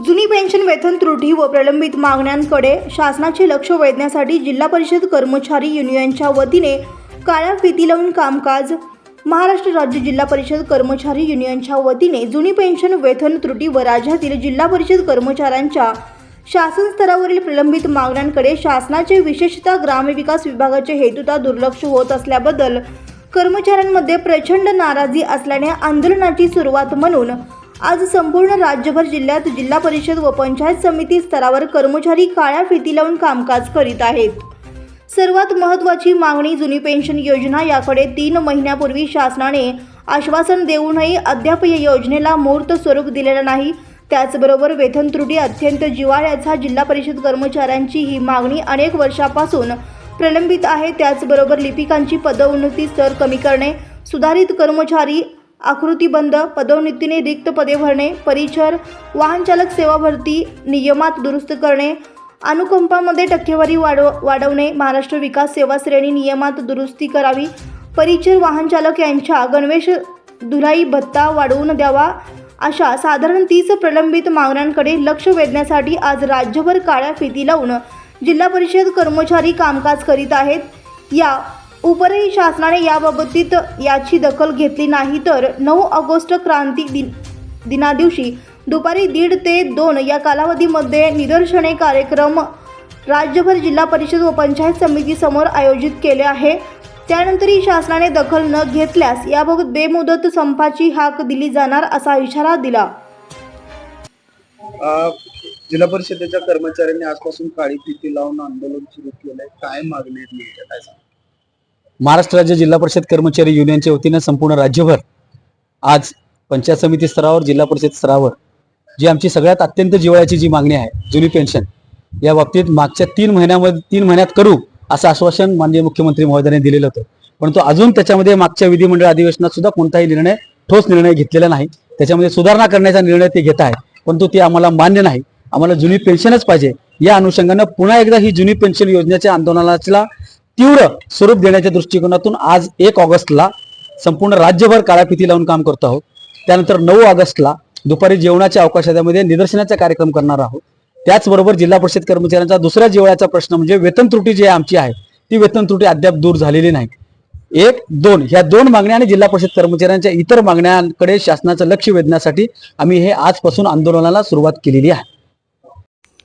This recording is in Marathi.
जुनी पेन्शन वेतन त्रुटी व प्रलंबित मागण्यांकडे शासनाचे लक्ष वेधण्यासाठी जिल्हा परिषद कर्मचारी युनियनच्या वतीने काळ्या फिती लावून कामकाज महाराष्ट्र राज्य जिल्हा परिषद कर्मचारी युनियनच्या वतीने जुनी पेन्शन वेतन त्रुटी व राज्यातील जिल्हा परिषद कर्मचाऱ्यांच्या शासन स्तरावरील प्रलंबित मागण्यांकडे शासनाचे विशेषतः ग्रामविकास विभागाचे हेतुता दुर्लक्ष होत असल्याबद्दल कर्मचाऱ्यांमध्ये प्रचंड नाराजी असल्याने आंदोलनाची सुरुवात म्हणून आज संपूर्ण राज्यभर जिल्ह्यात जिल्हा परिषद व पंचायत समिती स्तरावर कर्मचारी काळ्या फिती लावून कामकाज करीत आहेत. सर्वात महत्त्वाची मागणी जुनी पेन्शन योजना याकडे तीन महिन्यापूर्वी शासनाने आश्वासन देऊनही अद्याप या योजनेला मूर्त स्वरूप दिलेलं नाही. त्याचबरोबर वेतन त्रुटी अत्यंत जिवाळ्याचा जिल्हा परिषद कर्मचाऱ्यांची ही मागणी अनेक वर्षापासून प्रलंबित आहे. त्याचबरोबर लिपिकांची पदोन्नती स्तर कमी करणे सुधारित कर्मचारी आकृतीबंद पदोन्नतीने रिक्त पदे भरणे परिचर वाहनचालक सेवा भरती नियमात दुरुस्त करणे अनुकंपामध्ये टक्केवारी वाढव वाढवणे महाराष्ट्र विकास सेवा श्रेणी नियमात दुरुस्ती करावी परिचर वाहनचालक यांच्या गणवेश धुलाई भत्ता वाढवून द्यावा अशा साधारण तीस प्रलंबित मागण्यांकडे लक्ष वेधण्यासाठी आज राज्यभर काळ्या फिती लावून जिल्हा परिषद कर्मचारी कामकाज करीत आहेत. या उपरही शासनाने याबाबतीत याची दखल घेतली नाही तर नऊ ऑगस्ट क्रांती दिन दिनादिवशी दुपारी दीड ते दोन या कालावधीमध्ये निदर्शने कार्यक्रम राज्यभर जिल्हा परिषद व पंचायत समितीसमोर आयोजित केले आहे. त्यानंतरही शासनाने दखल न घेतल्यास याबाबत बेमुदत संपाची हाक दिली जाणार असा इशारा दिला. जिल्हा परिषदेच्या कर्मचाऱ्यांनी आजपासून काळी फिती लावून आंदोलन सुरू केलंय. काय मागणी काय महाराष्ट्र राज्य जिल्हा परिषद कर्मचारी युनियनच्या वतीनं संपूर्ण राज्यभर आज पंचायत समिती स्तरावर जिल्हा परिषद स्तरावर जी आमची सगळ्यात अत्यंत जिवाळ्याची जी मागणी आहे जुनी पेन्शन या बाबतीत मागच्या तीन महिन्यामध्ये तीन महिन्यात करू असं आश्वासन माननीय मुख्यमंत्री महोदयाने दिलेलं होतं. परंतु अजून त्याच्यामध्ये मागच्या विधिमंडळ अधिवेशनात सुद्धा कोणताही निर्णय ठोस निर्णय घेतलेला नाही. त्याच्यामध्ये सुधारणा करण्याचा निर्णय ते घेत आहे. परंतु ते आम्हाला मान्य नाही. आम्हाला जुनी पेन्शनच पाहिजे. या अनुषंगानं पुन्हा एकदा ही जुनी पेन्शन योजनेच्या आंदोलनाला तीव्र स्वरूप देण्याच्या दृष्टिकोनातून आज एक ऑगस्टला संपूर्ण राज्यभर काळापिती लावून काम करत आहोत. त्यानंतर नऊ ऑगस्टला दुपारी जेवणाच्या अवकाशामध्ये निदर्शनाचा कार्यक्रम करणार आहोत. त्याचबरोबर जिल्हा परिषद कर्मचाऱ्यांचा दुसऱ्या जेवळ्याचा प्रश्न म्हणजे वेतन त्रुटी जी आमची आहे ती वेतन त्रुटी अद्याप दूर झालेली नाही. एक दोन ह्या दोन मागण्या आणि जिल्हा परिषद कर्मचाऱ्यांच्या इतर मागण्यांकडे शासनाचं लक्ष वेधण्यासाठी आम्ही हे आजपासून आंदोलनाला सुरुवात केलेली आहे.